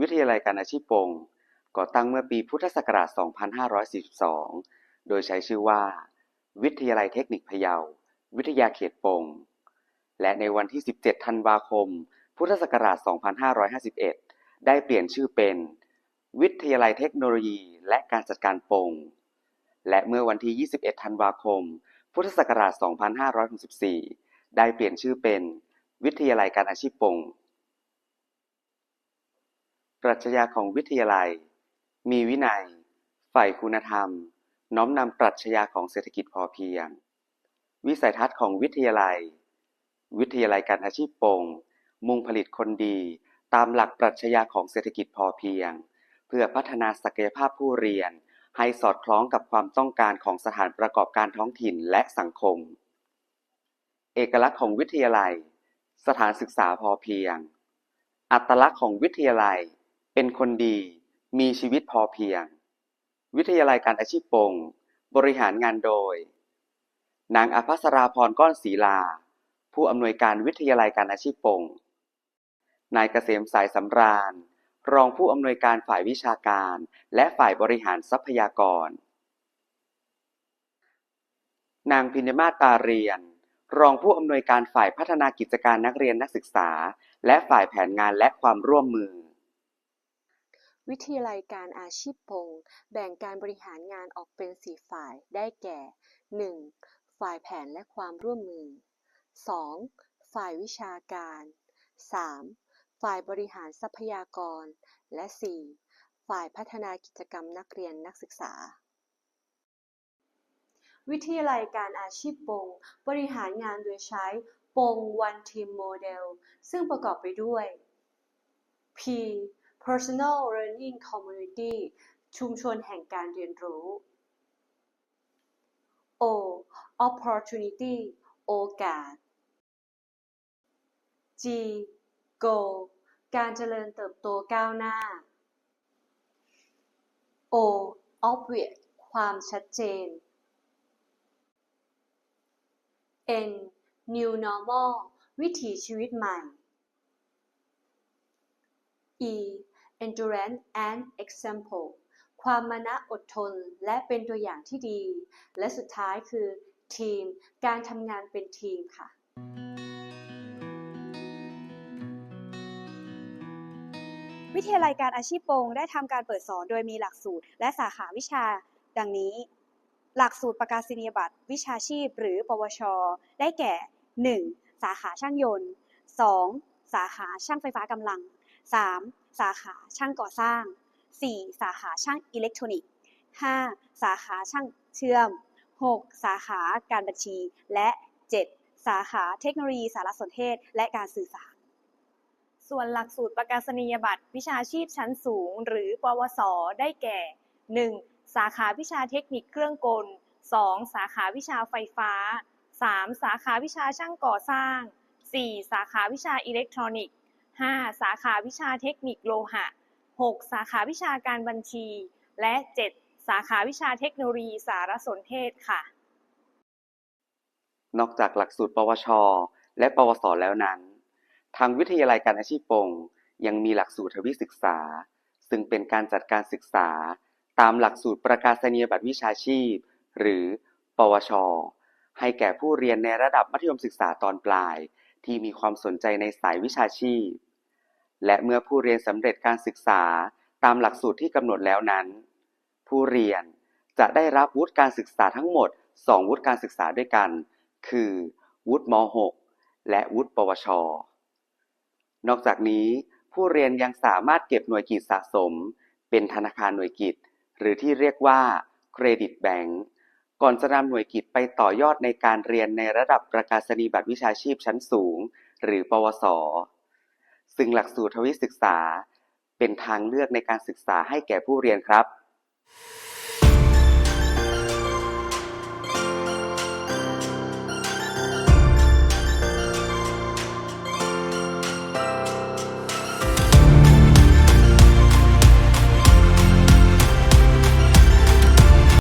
วิทยาลัยการอาชีพปง ก่อตั้งเมื่อปีพุทธศักราช 2542 โดยใช้ชื่อว่า วิทยาลัยเทคนิคพะเยา วิทยาเขตปง และในวันที่ 17 ธันวาคม พุทธศักราช 2551 ได้เปลี่ยนชื่อเป็น วิทยาลัยเทคโนโลยีและการจัดการปง และเมื่อวันที่ 21 ธันวาคม พุทธศักราช 2564 ได้เปลี่ยนชื่อเป็น วิทยาลัยการอาชีพปง ปรัชญาของวิทยาลัย มีวินัย ใฝ่คุณธรรม น้อมนำปรัชญาของเศรษฐกิจพอเพียง วิสัยทัศน์ของวิทยาลัย วิทยาลัยการอาชีพปง มุ่งผลิตคนดี ตามหลักปรัชญาของเศรษฐกิจพอเพียง เพื่อพัฒนาศักยภาพผู้เรียน ให้สอดคล้องกับความต้องการของสถานประกอบการท้องถิ่นและสังคม เอกลักษณ์ของวิทยาลัย สถานศึกษาพอเพียง อัตลักษณ์ของวิทยาลัย เป็นคนดี มีชีวิตพอเพียง วิทยาลัยการอาชีพปง บริหารงานโดย นางอภัสราพรก้อนศรีลา ผู้อำนวยการวิทยาลัยการอาชีพปง นายเกษมสายสำราญ รองผู้อำนวยการฝ่ายวิชาการ และฝ่ายบริหารทรัพยากร นางพิญญมาศตาเรียน รองผู้อำนวยการฝ่ายพัฒนากิจการนักเรียนนักศึกษา และฝ่ายแผนงานและความร่วมมือ วิทยาลัยการอาชีพปงแบ่งการบริหารงานออกเป็น 4 ฝ่าย ได้แก่ 1. ฝ่ายแผนและความร่วมมือ 2. ฝ่ายวิชาการ 3. ฝ่ายบริหารทรัพยากร และ 4. ฝ่ายพัฒนากิจกรรมนักเรียนนักศึกษาวิทยาลัยการอาชีพปง บริหารงานโดยใช้ปง One Team Model ซึ่งประกอบไปด้วย P Personal Learning Community ชุมชนแห่งการเรียนรู้ O Opportunity โอกาส G Goal การเจริญเติบโตก้าวหน้า O Obvious ความชัดเจน N New Normal วิถีชีวิตใหม่ E endurance and example ความมานะอดทนและเป็นตัวอย่างที่ดี และสุดท้ายคือ ทีม การทำงานเป็นทีมค่ะ วิทยาลัยการอาชีพปงได้ทำการเปิดสอนโดยมีหลักสูตร และสาขาวิชา ดังนี้ หลักสูตรประกาศนียบัตร วิชาชีพ หรือ ปวช ได้แก่ 1. สาขาช่างยนต์ 2. สาขาช่างไฟฟ้ากำลัง 3. สาขาช่างก่อสร้าง 4. สาขาช่างอิเล็กทรอนิกส์ 5. สาขาช่างเชื่อม 6. สาขาการบัญชี และ 7. สาขาเทคโนโลยีสารสนเทศ และการสื่อสาร ส่วนหลักสูตรประกาศนียบัตร วิชาชีพชั้นสูง หรือปวส ได้แก่ 1. สาขาวิชาเทคนิคเครื่องกล 2. สาขาวิชาไฟฟ้า 3. สาขาวิชาช่างก่อสร้าง 4. สาขาวิชาอิเล็กทรอนิกส์ 5. สาขาวิชาเทคนิคโลหะ 6. สาขาวิชาการบัญชี และ 7. สาขาวิชาเทคโนโลยีสารสนเทศค่ะ นอกจากหลักสูตร ปวช และ ปวส แล้วนั้น ทางวิทยาลัยการอาชีพปงยังมีหลักสูตรทวิศึกษา ซึ่งเป็นการจัดการศึกษา ตามหลักสูตรประกาศนียบัตรวิชาชีพ หรือ ปวช ให้แก่ผู้เรียนในระดับมัธยมศึกษาตอนปลาย ที่มีความสนใจในสายวิชาชีพ และเมื่อผู้เรียนสำเร็จการศึกษาตามหลักสูตรที่กำหนดแล้วนั้น ผู้เรียนจะได้รับวุฒิการศึกษาทั้งหมด 2 วุฒิการศึกษาด้วยกัน คือ วุฒิม .6 และวุฒิปวช นอกจากนี้ ผู้เรียนยังสามารถเก็บหน่วยกิจสะสม เป็นธนาคารหน่วยกิจ หรือที่เรียกว่าเครดิตแบงก์ก่อนจะนำหน่วยกิจไปต่อยอดในการเรียนในระดับประกาศนียบัตรวิชาชีพชั้นสูง หรือปวส ซึ่งหลักสูตรทวิศึกษา เป็นทางเลือกในการศึกษาให้แก่ผู้เรียนครับ